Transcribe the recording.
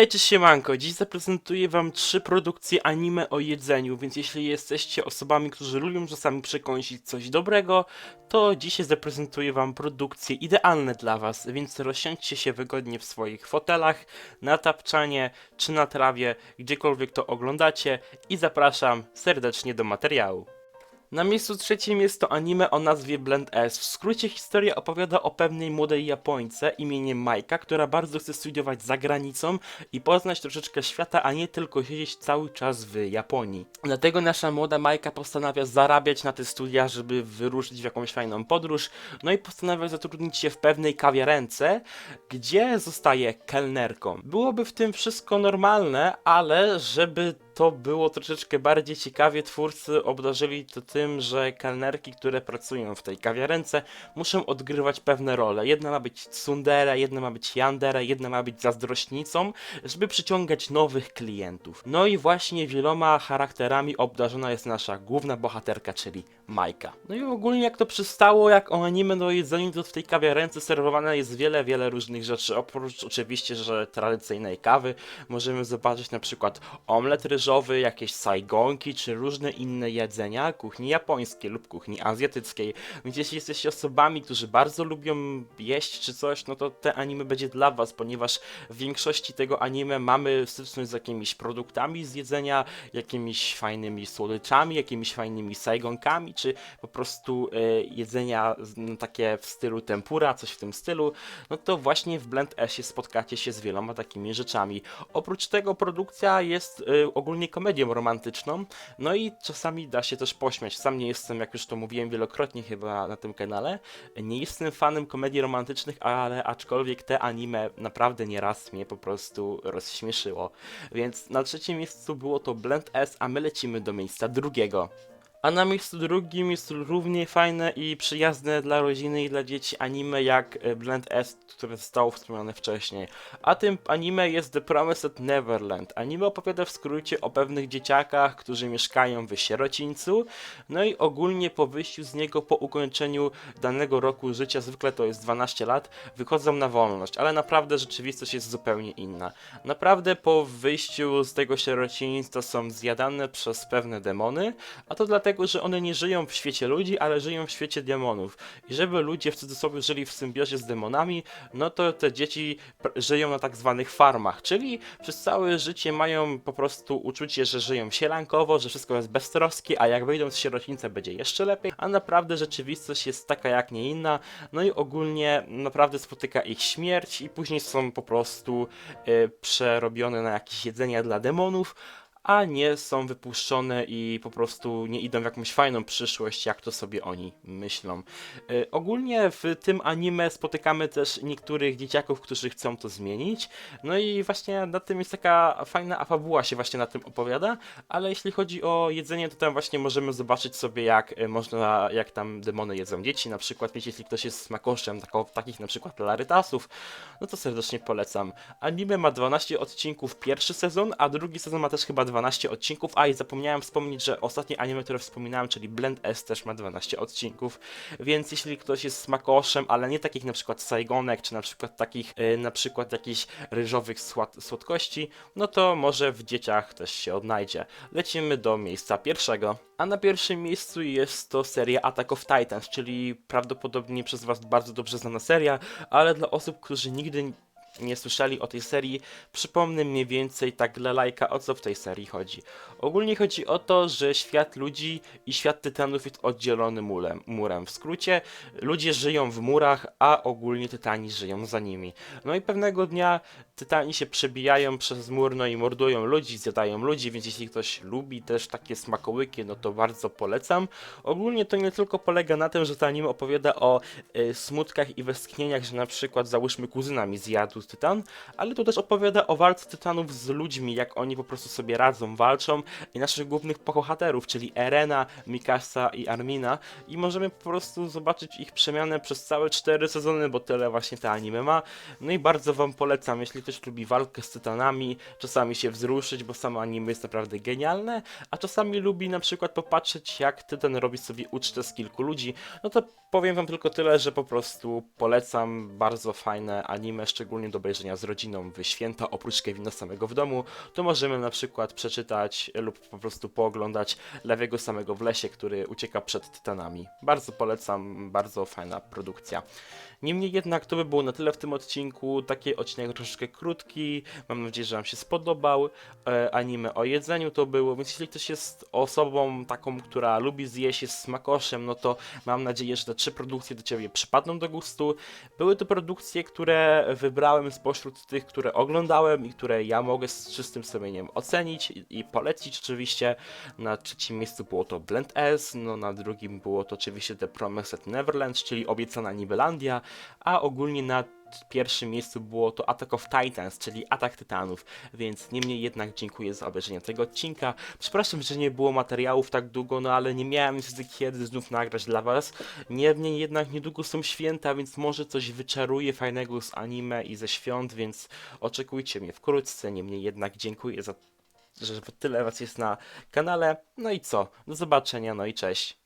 Hej, cześć siemanko, dziś zaprezentuję wam trzy produkcje anime o jedzeniu, więc jeśli jesteście osobami, którzy lubią czasami przekąsić coś dobrego, to dzisiaj zaprezentuję wam produkcje idealne dla was, więc rozsiądźcie się wygodnie w swoich fotelach, na tapczanie czy na trawie, gdziekolwiek to oglądacie i zapraszam serdecznie do materiału. Na miejscu trzecim jest to anime o nazwie Blend S. W skrócie historia opowiada o pewnej młodej Japońce imieniem Majka, która bardzo chce studiować za granicą i poznać troszeczkę świata, a nie tylko siedzieć cały czas w Japonii. Dlatego nasza młoda Majka postanawia zarabiać na te studia, żeby wyruszyć w jakąś fajną podróż, no i postanawia zatrudnić się w pewnej kawiarence, gdzie zostaje kelnerką. Byłoby w tym wszystko normalne, ale żeby to było troszeczkę bardziej ciekawie, twórcy obdarzyli to tym, że kelnerki, które pracują w tej kawiarence, muszą odgrywać pewne role. Jedna ma być tsundere, jedna ma być yandere, jedna ma być zazdrośnicą, żeby przyciągać nowych klientów. No i właśnie wieloma charakterami obdarzona jest nasza główna bohaterka, czyli Majka. No i ogólnie jak to przystało, jak o anime do jedzenia, to w tej kawiarence serwowane jest wiele, wiele różnych rzeczy. Oprócz oczywiście, że tradycyjnej kawy, możemy zobaczyć na przykład omlet ryżowy, jakieś sajgonki, czy różne inne jedzenia kuchni japońskiej lub kuchni azjatyckiej. Więc jeśli jesteście osobami, którzy bardzo lubią jeść czy coś, no to te anime będzie dla was, ponieważ w większości tego anime mamy styczność z jakimiś produktami z jedzenia, jakimiś fajnymi słodyczami, jakimiś fajnymi sajgonkami, czy po prostu e, jedzenia no, takie w stylu tempura, coś w tym stylu, no to właśnie w Blend S spotkacie się z wieloma takimi rzeczami. Oprócz tego produkcja jest e, ogólnie komedią romantyczną, no i czasami da się też pośmiać. Sam nie jestem, jak już to mówiłem wielokrotnie chyba na tym kanale, nie jestem fanem komedii romantycznych, ale aczkolwiek te anime naprawdę nieraz mnie po prostu rozśmieszyło. Więc na trzecim miejscu było to Blend S, a my lecimy do miejsca drugiego. A na miejscu drugim jest równie fajne i przyjazne dla rodziny i dla dzieci anime jak e, Blend S, które zostało wspomniane wcześniej. A tym anime jest The Promised Neverland. Anime opowiada w skrócie o pewnych dzieciakach, którzy mieszkają w sierocińcu, no i ogólnie po wyjściu z niego po ukończeniu danego roku życia, zwykle to jest 12 lat, wychodzą na wolność, ale naprawdę rzeczywistość jest zupełnie inna. Naprawdę po wyjściu z tego sierocińca są zjadane przez pewne demony, a to dlatego, że one nie żyją w świecie ludzi, ale żyją w świecie demonów. I żeby ludzie w cudzysłowie żyli w symbiozie z demonami, no to te dzieci żyją na tak zwanych farmach, czyli przez całe życie mają po prostu uczucie, że żyją sielankowo, że wszystko jest beztroskie, a jak wyjdą z sierocińca będzie jeszcze lepiej, a naprawdę rzeczywistość jest taka jak nie inna, no i ogólnie naprawdę spotyka ich śmierć i później są po prostu e, przerobione na jakieś jedzenia dla demonów, a nie są wypuszczone i po prostu nie idą w jakąś fajną przyszłość, jak to sobie oni myślą. E, ogólnie w tym anime spotykamy też niektórych dzieciaków, którzy chcą to zmienić. No i właśnie na tym jest taka fajna a fabuła się właśnie na tym opowiada, ale jeśli chodzi o jedzenie, to tam właśnie możemy zobaczyć sobie jak e, można, jak tam demony jedzą dzieci, na przykład wiecie, jeśli ktoś jest smakoszem tako, takich na przykład larytasów, no to serdecznie polecam. Anime ma 12 odcinków pierwszy sezon, a drugi sezon ma też chyba 12 odcinków, a i zapomniałem wspomnieć, że ostatnie anime, które wspominałem, czyli Blend S też ma 12 odcinków, więc jeśli ktoś jest smakoszem, ale nie takich na przykład sajgonek, czy na przykład takich e, na przykład jakichś ryżowych słod słodkości, no to może w dzieciach też się odnajdzie. Lecimy do miejsca pierwszego. A na pierwszym miejscu jest to seria Attack of Titans, czyli prawdopodobnie przez Was bardzo dobrze znana seria, ale dla osób, którzy nigdy nie słyszeli o tej serii, przypomnę mniej więcej tak dla lajka o co w tej serii chodzi. Ogólnie chodzi o to, że świat ludzi i świat tytanów jest oddzielony murem. murem. W skrócie, ludzie żyją w murach, a ogólnie tytani żyją za nimi. No i pewnego dnia tytani się przebijają przez mur, no i mordują ludzi, zjadają ludzi, więc jeśli ktoś lubi też takie smakołyki, no to bardzo polecam. Ogólnie to nie tylko polega na tym, że to anime opowiada o y, smutkach i westchnieniach, że na przykład załóżmy kuzyna mi zjadł tytan, ale to też opowiada o walce tytanów z ludźmi, jak oni po prostu sobie radzą, walczą i naszych głównych bohaterów, czyli Erena, Mikasa i Armina i możemy po prostu zobaczyć ich przemianę przez całe cztery sezony, bo tyle właśnie te anime ma. No i bardzo wam polecam, jeśli ktoś lubi walkę z tytanami, czasami się wzruszyć, bo samo anime jest naprawdę genialne, a czasami lubi na przykład popatrzeć jak tytan robi sobie ucztę z kilku ludzi, no to powiem wam tylko tyle, że po prostu polecam bardzo fajne anime, szczególnie do obejrzenia z rodziną w święta oprócz Kevina samego w domu, to możemy na przykład przeczytać lub po prostu pooglądać Lewiego samego w lesie, który ucieka przed tytanami. Bardzo polecam, bardzo fajna produkcja. Niemniej jednak to by było na tyle w tym odcinku. Taki odcinek troszeczkę krótki. Mam nadzieję, że Wam się spodobał. E, anime o jedzeniu to było, więc jeśli ktoś jest osobą taką, która lubi zjeść, jest smakoszem, no to mam nadzieję, że te trzy produkcje do Ciebie przypadną do gustu. Były to produkcje, które wybrałem spośród tych, które oglądałem i które ja mogę z czystym sumieniem ocenić i, polecić oczywiście. Na trzecim miejscu było to Blend S, no na drugim było to oczywiście The Promised Neverland, czyli obiecana Nibelandia, a ogólnie na pierwszym miejscu było to Attack of Titans, czyli Atak Tytanów, więc niemniej jednak dziękuję za obejrzenie tego odcinka. Przepraszam, że nie było materiałów tak długo, no ale nie miałem niestety kiedy znów nagrać dla was. Niemniej jednak niedługo są święta, więc może coś wyczaruję fajnego z anime i ze świąt, więc oczekujcie mnie wkrótce. Niemniej jednak dziękuję za że tyle was jest na kanale. No i co? Do zobaczenia, no i cześć.